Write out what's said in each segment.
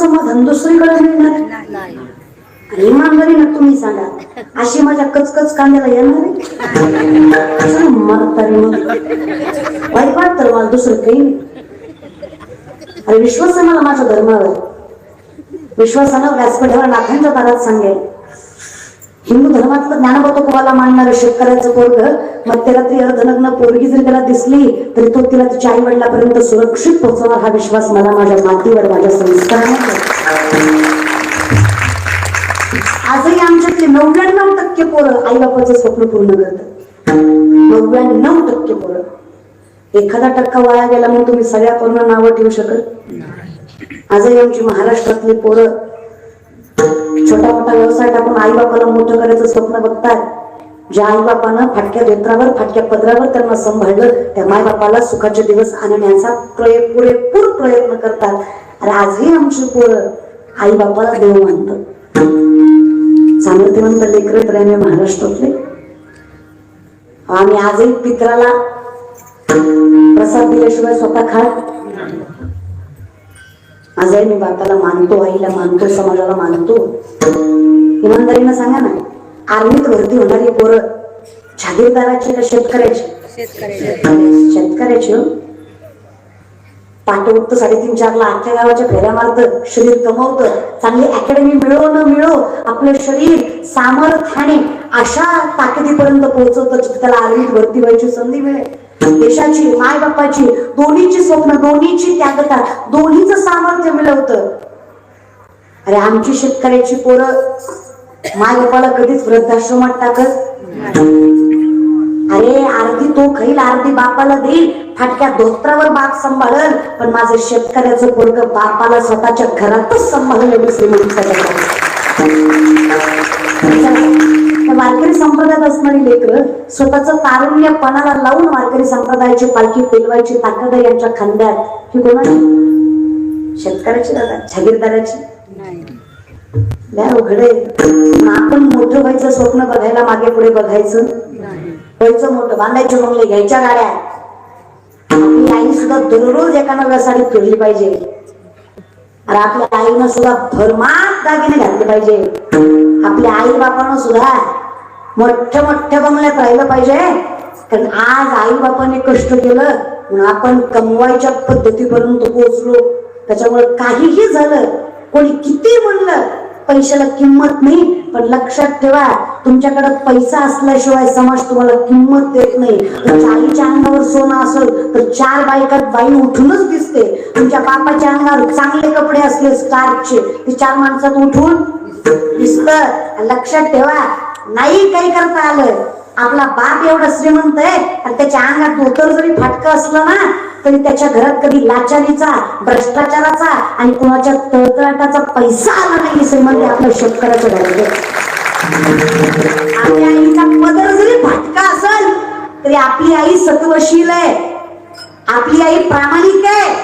समाधान दुसरीकडे मिळणार नाही. आणि इमानदारीनं तुम्ही सांगा अशी माझ्या कचकच कांद्याला येणार म्हातारी मग वाईट वाटतं मला दुसरं काही नाही. अरे विश्वास आहे मला माझ्या धर्मावर विश्वासानं व्यासपीठावर नाथांच्या दारात सांगेल. हिंदू धर्मातलं ज्ञानबोध तुम्हाला मानणारं शेतकऱ्याचं पोरग मध्यरात्री अर्धनग्न पोरगी जर त्याला दिसली तरी तो तिला तिच्या आई वडिलापर्यंत सुरक्षित पोहोचवणार हा विश्वास मला माझ्या मातीवर माझ्या संस्कारावर आहे. आजही आमच्यातले नव्याण्णव टक्के पोरं आई बापाचं स्वप्न पूर्ण करतात. नव्याण्णव टक्के पोरं. एखादा टक्का वाया गेला म्हणून तुम्ही सगळ्या पोरांना नावं ठेवू शकत आजही आमची महाराष्ट्रातली पोरं छोटा मोठा व्यवसाय टाकून आई बापाला मोठं करायचं स्वप्न बघतात ज्या आई बापानं फाटक्या धोत्रावर फाटक्या पदरावर त्यांना सांभाळलं त्या माय बापाला सुखाचे दिवस आणण्याचा प्रयोग पुरेपूर प्रयत्न करतात. आणि आजही आमची पोरं आई बापाला देव मानतात सामर्थ्यवंत लेकर तर महाराष्ट्रातले. आम्ही आजही पित्राला प्रसाद दिल्याशिवाय स्वतः खात आजही मी बापाला मानतो आईला मानतो समाजाला मानतो. इमानदारीनं सांगा ना आर्मीत भरती होणारी पोरं जागीरदाराची का शेतकऱ्याची? शेतकऱ्याचे शेतकऱ्याची हो. पहाटे उठतं साडेतीन चारला आजच्या गावाच्या फेऱ्या मारत शरीर कमवतं चांगली अकॅडमी मिळो न मिळो आपलं शरीर सामर्थ्याने अशा ताकदीपर्यंत पोहोचवतं जिथे त्याला आर्मीत भरती व्हायची संधी मिळेल. देशाची माय बापाची दोन्हीची स्वप्न दोन्हीची त्यागता दोन्हीच सामर्थ्य मिळवतं. अरे आमची शेतकऱ्याची पोरं माय बापाला कधीच वृद्धाश्रमात टाकत अरे अर्धी तो खाईल अर्धी बापाला देईल. फाटक्या धोत्रावर बाप सांभाळल. पण माझं शेतकऱ्याचं पोरग बापाला स्वतःच्या घरातच सांभाळलं श्रीमंत वारकरी संप्रदायात असणारी लेकर स्वतःचं तारुण्य पणाला लावून वारकरी संप्रदायाची पालखी पेलवायची ताकद यांच्या खांद्यात. ही कोणाची? शेतकऱ्याची दादा? जागीरदाराची? नाही. आपण मोठं व्हायचं स्वप्न बघायला मागे पुढे बघायचं. व्हायचं मोठं. बांधायचे बंगले घ्यायच्या गाड्या. आपली आई सुद्धा दररोज एका नव्या साडीत फिरली पाहिजे. आणि आपल्या आईनं सुद्धा भरमात दागिने घातले पाहिजे. आपल्या आई बापानं सुद्धा मोठ्या मोठ्या बंगल्यात राहिलं पाहिजे. कारण आज आई बापाने कष्ट केलं म्हणून आपण कमवायच्या पद्धतीपर्यंत पोहोचलो. त्याच्यामुळे काहीही झालं कोणी किती म्हणलं पैशाला किंमत नाही. पण लक्षात ठेवा तुमच्याकडे पैसा असल्याशिवाय समाज तुम्हाला किंमत देत नाही. तर चालीच्या अंगावर सोनं असेल तर चार बायकात बाई उठूनच दिसते. तुमच्या बापाच्या अंगावर चांगले कपडे असले स्टारचे ते चार माणसात उठून दिसत. लक्षात ठेवा नाही काही करता आलं. आपला बाप एवढा श्रीमंत आहे आणि त्याच्या अंगात धोतर जरी फाटकं असलं ना तरी त्याच्या घरात कधी लाचारीचा भ्रष्टाचाराचा आणि कुणाच्या तळतळाटाचा पैसा आला नाही श्रीमंत आपल्या शेतकऱ्याचं घरात आपल्या आईचा पदर जरी फाटका असेल तरी आपली आई सत्वशील आहे. आपली आई प्रामाणिक आहे.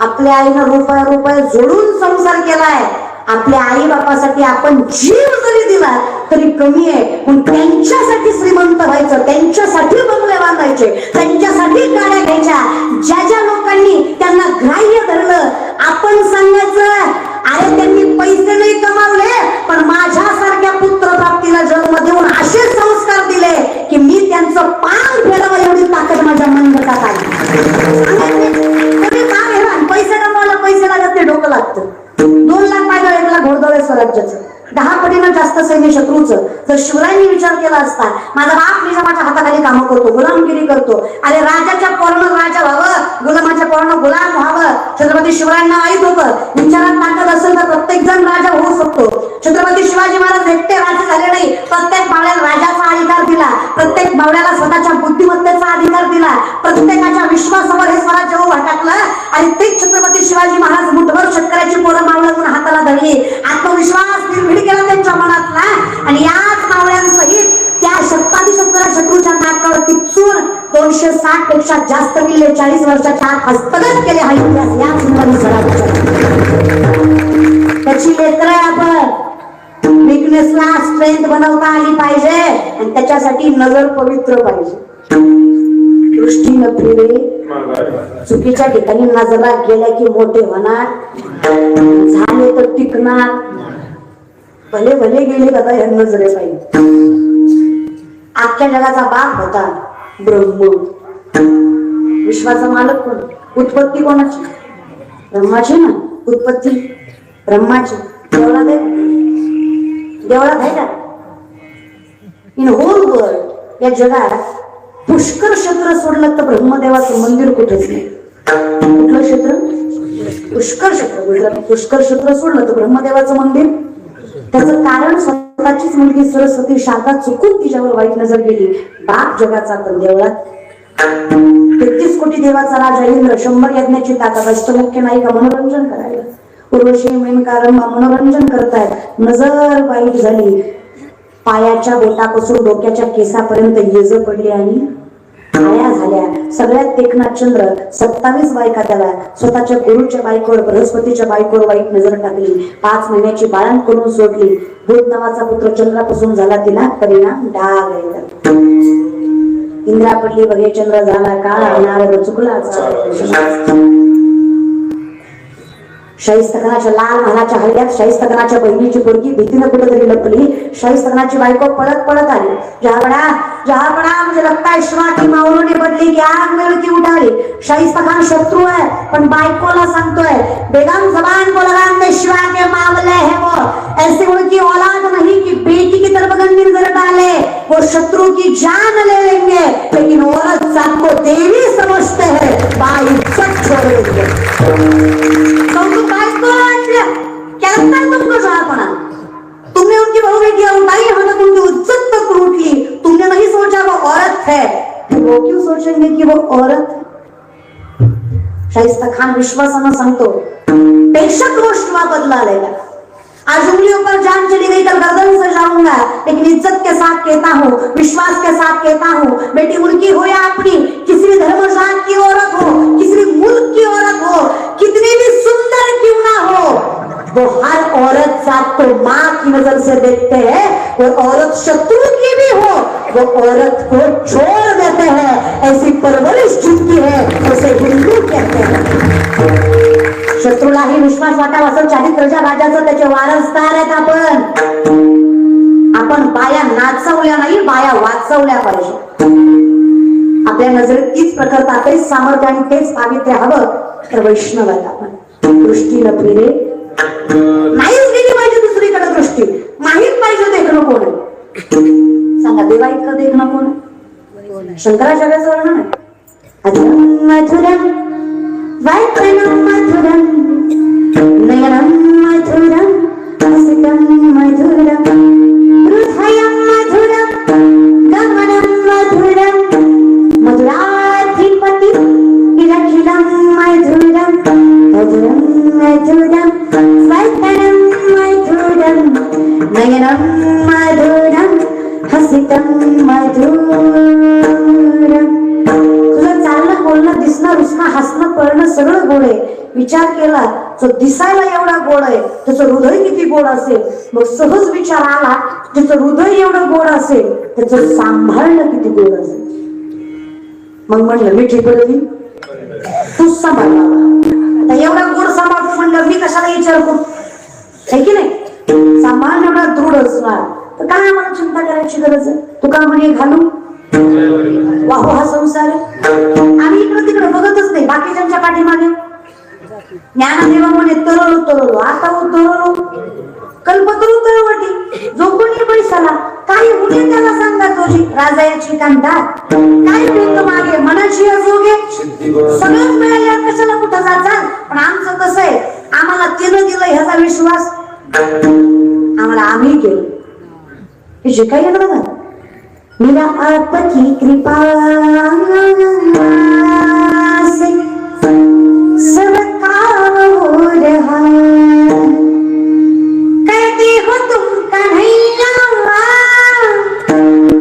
आपल्या आईनं रुपया रुपये जोडून संसार केलाय. आपल्या आई बापासाठी आपण जीव जरी दिला तरी कमी आहे पण त्यांच्यासाठी श्रीमंत व्हायचं त्यांच्यासाठी बंगले बांधायचे त्यांच्यासाठी गाड्या पटीनं जास्त सैन्य शत्रूचं जर शिवरायांनी विचार केला असता माझा बाप निजामाच्या हाताखाली कामं करतो गुलामगिरी करतो आणि राजाच्या पोरानं राजा व्हावं गुलामाच्या पोरानं गुलाम व्हावं. छत्रपती शिवरायांना माहीत होतं विचारात ताकद असेल तर प्रत्येक जण राजा होऊ शकतो. छत्रपती शिवाजी महाराज एकटे राजे झाले नाही प्रत्येक बावड्याला राजाचा अधिकार दिला प्रत्येक बावड्याला स्वतःच्या बुद्धिमत्तेचा अधिकार दिला प्रत्येकाच्या विश्वासावर हे स्वराज्य उभा टाकलं आणि तेच छत्रपती शिवाजी महाराज मुठभर शेतकऱ्याची जास्त चाळीस वर्षाच्या आत हस्तगत केले हा इतिहास या सुंदर स्वराज्याचा त्याची लेकर आपण विकनेसला स्ट्रेंथ बनवता आली पाहिजे आणि त्याच्यासाठी नजर पवित्र पाहिजे. दृष्टी न चुकीच्या ठिकाणी नजरा गेल्या की मोठे होणार. झाले तर टिकणार. भले भले गेले कदा या नजरे पाहिजे. आख्या जगाचा बाप होता ब्रह्म. विश्वाचा मालक कोण? उत्पत्ती कोणाची? ब्रह्माची ना? उत्पत्ती ब्रह्माची. देवळात आहे? देवळात आहे का? इन होल वर्ल्ड या जगात पुष्कर क्षेत्र सोडलं तर ब्रह्मदेवाचं मंदिर कुठेच नाही. कुठलं क्षेत्र? पुष्कर क्षेत्र. पुष्कर क्षेत्र सोडलं तर ब्रह्मदेवाचं मंदिर. त्याचं कारण स्वतःचीच मुलगी सरस्वती शारदा चुकून तिच्यावर वाईट नजर गेली. बाप जगाचा तर देवळात. तेहतीस कोटी देवाचा राजा इंद्र शंभर यज्ञाची ताकद अष्टमुख्य नायिका मनोरंजन करायला. उर्वशी मेनकारंबा मनोरंजन करतायत. नजर वाईट झाली. पायाच्या बोटापासून डोक्याच्या केसापर्यंत येज पडली आणि माया झाल्या. सगळ्यात देखनाथ चंद्र सत्तावीस बायका त्याला स्वतःच्या गुरुच्या बायकोवर बृहस्पतीच्या बायकोवर वाईट नजर टाकली. पाच महिन्याची बाळण करून सोडली. बुध नावाचा पुत्र चंद्रापासून झाला तिला परिणाम डाग येतात इंद्रा पडली बघे चंद्र शाहीस्तखनाच्या लाल महालाच्या हल्ल्यात शाहीस्तखनाच्या बहिणीची पोरगी भीतीनं कुठेतरी लपली. शाहीस्तखनाची बायको पळत पळत आली. जहापणा जहापणा मुझे लगता है शिवा की बदली. की आग में की उठाली. शाहीस्तखान शत्रू आहे पण बायकोला सांगतोय बेगम जबान को लगाम दे शिवा के मामले है वो. ऐसे उनकी औलाद नहीं कि बेटी की तरफ गंदी नजर डाले वो शत्रु की जान ले लेंगे. लेकिन औरत सबको देवी समझते हैं. बाई सब छोड़ेंगे कौतुक बाइक को आज क्या तुमको जहापना तुमने उनकी बहू बेटी और उठाई हमें उनकी इज्जत तक लूट ली तुमने नहीं सोचा वो औरत है. फिर वो क्यों सोचेंगे कि वो औरत? शाहिस्ता खान विश्वासानं सांगतो बेशक वो शिवा बदला लेगा आज उंगलियों पर जान चली गई कल गर्दन से जाऊँगा, लेकिन इज़्ज़त के साथ कहता हूँ, विश्वास के साथ कहता हूँ, बेटी उनकी हो या अपनी, किसी भी धर्म जात की औरत हो, किसी भी मुल्क की औरत हो, कितनी भी सुंदर क्यों ना हो, वो हर औरत साथ तो माँ की नज़र से देखते हैं, वो औरत शत्रु की भी हो, वो औरत को छोड़ देते हैं, ऐसी परवरिश जिनकी है, उसे हिंदू कहते हैं। शत्रूलाही विश्वास वाटावा असं चारित्र्याच्या राजाचं त्याचे वारसदार आहेत आपण. आपण बाया नाचवल्या नाही बाया वाचवल्या पाहिजे. आपल्या नजरेत तीच प्रकरता तेच सामर्थ्य आणि तेच पावित्र्य हवं तर वैष्णव आहेत आपण दृष्टीनं फिरे नाहीच गेली पाहिजे दुसरीकडे दृष्टी. माहीत पाहिजे देखणं कोण. सांगा देवा इतकं देखणं कोण? शंकराचार्याचं वर्णन आहे. मधुरा वैतनं मधुरं नयनं मधुरं गोड आहे. विचार केला जो दिसायला एवढा गोड आहे त्याचं हृदय किती गोड असेल? मग सहज विचार आला ज्याचं हृदय एवढं गोड असेल त्याचं सांभाळणं किती गोड असेल? मग म्हणलं मी ठीक बोलली तू सांभाळला आता एवढा गोड सांभाळतो म्हणलं मी कशाला विचार करू? आहे की नाही? सांभाळणं एवढा दृढ असणार. तर काय आम्हाला चिंता करायची गरज आहे? तू का म्हणे घालू? वाहो हा संसार. आम्ही इकडं तिकडं बघतच नाही बाकीच्या पाठीमागे. ज्ञानदेवा म्हणे तरलो तरलो आता हो तरलो कल्पतरू तळवटी जो कोणी पैसाला काय मुली त्याला सांगा तुझी राजायाची कांदात काय मिळतं मागे मनाची अजोगे. सगळंच मिळाल्या कशाला कुठं जातात पण आमचं कसं आहे आम्हाला तिनं दिलं ह्याचा विश्वास. आम्हाला आम्ही केलं. हे जे काही येणार Bila apa kikri palang